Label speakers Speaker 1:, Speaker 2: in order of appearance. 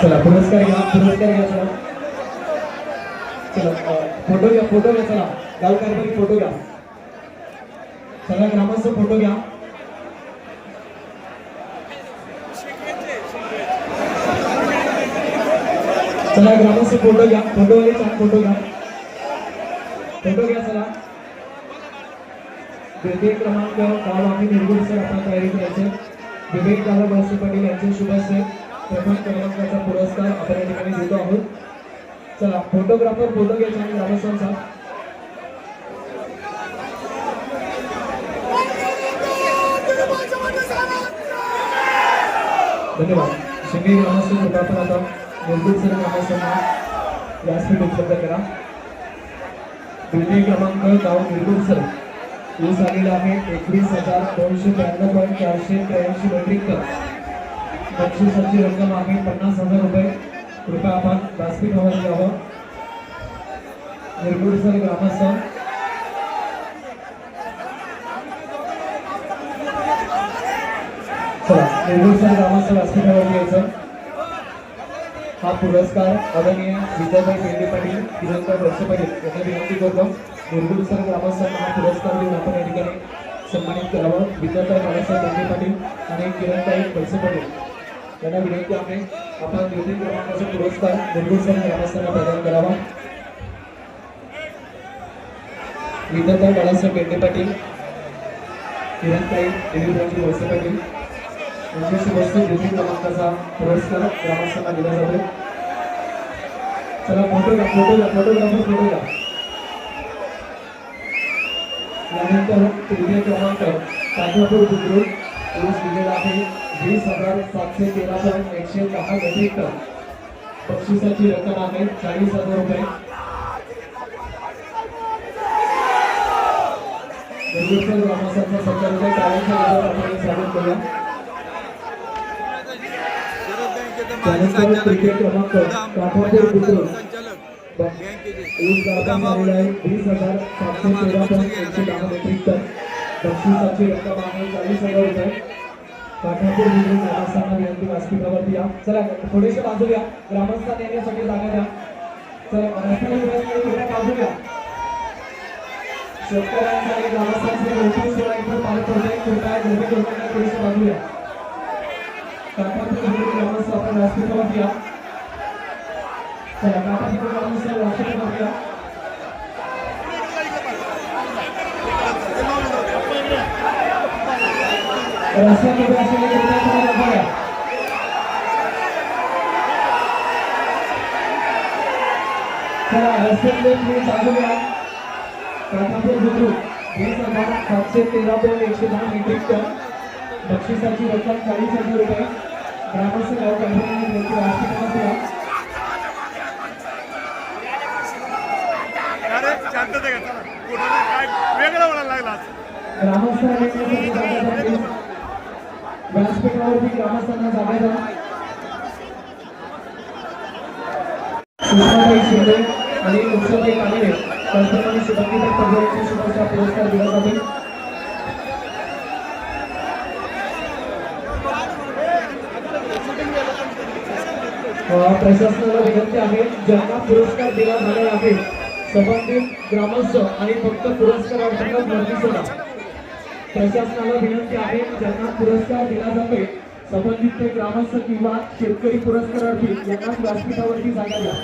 Speaker 1: चला पुरस्कार घ्या पुरस्कार घ्या चला. चला फोटो घ्या फोटो घ्या चला. गावकारपैकी फोटो घ्या. सगळ्या ग्रामस्थ फोटो घ्या. चला ग्रामस्थ फोटो घ्या फोटो वाले छान फोटो घ्या. फोटो घ्या चला. द्वितीय क्रमांक गाव आम्ही निर्गुण सर आपण तयारी करायचे. विवेक दादा बळसे पाटील यांचे शुभ हस्ते प्रथम क्रमांकाचा पुरस्कार आपण या ठिकाणी देतो आहोत. चला फोटोग्राफर फोटो घ्यायचा आणि ग्रामस्थांचा धन्यवाद. शिंगे ग्रामस्थ कृपा आता मूलभूत सर ग्रामस्थांना व्यासपीठ उपलब्ध करा. बिल्डिंग क्रमांक गाव मूलभूत सर. ऊस आलेला आहे एकवीस हजार दोनशे त्र्याण्णव पॉईंट चारशे त्र्याऐंशी मेट्रिक टन. बक्षिसाची रक्कम आहे पन्नास हजार रुपये कृपया आपण व्यासपीठ यावं द्यावं निरगुडसर ग्रामस्थ. चला निर्गुण ग्रामस्थ व्यासपीठावर यायचं हा पुरस्कार आदरणीय विजयभाई पेंडे पाटील किरणकर वळसे पाटील यांना विनंती करतो. निर्गुण ग्रामस्थांना हा पुरस्कार देऊन आपण या ठिकाणी सन्मानित करावं. विद्याताई बाळासाहेब पेंडे पाटील आणि किरणताई वळसे पाटील त्यांना विनंती आहे आपण दोन्ही क्रमांकाचा पुरस्कार गुरुसन ग्रामस्थांना प्रदान करावा. विद्यार्थ्या बाळासाहेब पेंडे पाटील किरणताई देवीराजी वळसे पाटील यांच्याशी वस्तू दोन्ही क्रमांकाचा पुरस्कार ग्रामस्थांना दिला जातो चला फोटो घ्या फोटो घ्या फोटोग्राफर फोटो घ्या. यानंतर तृतीय क्रमांक तांदळपूर बुद्रुक ऊस दिलेला वीस हज़ार सातशे तेरा पॉईंट एकशे दहा टन बक्षिसाची रक्कम आहे चाळीस हज़ार रुपये. निर्गुण ग्रामस्थांचा संचालक कार्याच्या आपण स्वागत करूया. त्यानंतर तृतीय क्रमांक काठापूर बुद्रुक ऊस गाभा झालेला आहे वीस हज़ार सातशे तेरा पॉईंट एकशे दहा टन बक्षिसाची रक्कम आहे चाळीस हजार रुपये पाठापूर बुद्रुक ग्रामस्थांना विनंती व्यासपीठावरती या. चला थोडेसे बाजूया ग्रामस्थान येण्यासाठी जागा द्या. चला व्यासपीठावरती थोड्या बाजूया शेतकऱ्यांचा ग्रामस्थांचे मोठी सोळा इथं पार पडते. कृपया गर्दी करू नका. थोडीशी बाजूया काठापूर बुद्रुक ग्रामस्थ आपण व्यासपीठावरती या. चला काठापूर ग्रामस्थ व्यासपीठावरती या. रस्त्यामध्ये असलेले बघा. चला रस्त्यातले तुम्ही चालू घ्या काठापूर बुद्रुक सातशे तेरा पॉईंट एकशे दहा मेट्रिक टन बक्षिसाची रक्कम चाळीस हजार रुपये ग्रामस्थ गाव कंपनी त्यांची
Speaker 2: शांतता काय वेगळं म्हणायला लागला आज.
Speaker 1: ग्रामस्थांना येण्यासाठी जागा द्या please. व्यासपीठावरती ग्रामस्थांना जागा सुषमाताई शिंदे आणि उत्सवताई कानडे त्यांच्याकडून शुभंगीताई पडवे शुभेच्छा पुरस्कार दिला जातील. प्रशासनाला विनंती आहे ज्यांना पुरस्कार दिला झाला आहे संबंधित ग्रामस्थ आणि फक्त पुरस्कारार्थींना गर्दी सोडा प्रशासनाला विनंती आहे ज्यांना पुरस्कार दिला जातोय संबंधित ते ग्रामस्थ किंवा शेतकरी पुरस्कारार्थी यांना व्यासपीठावरती जागा द्या.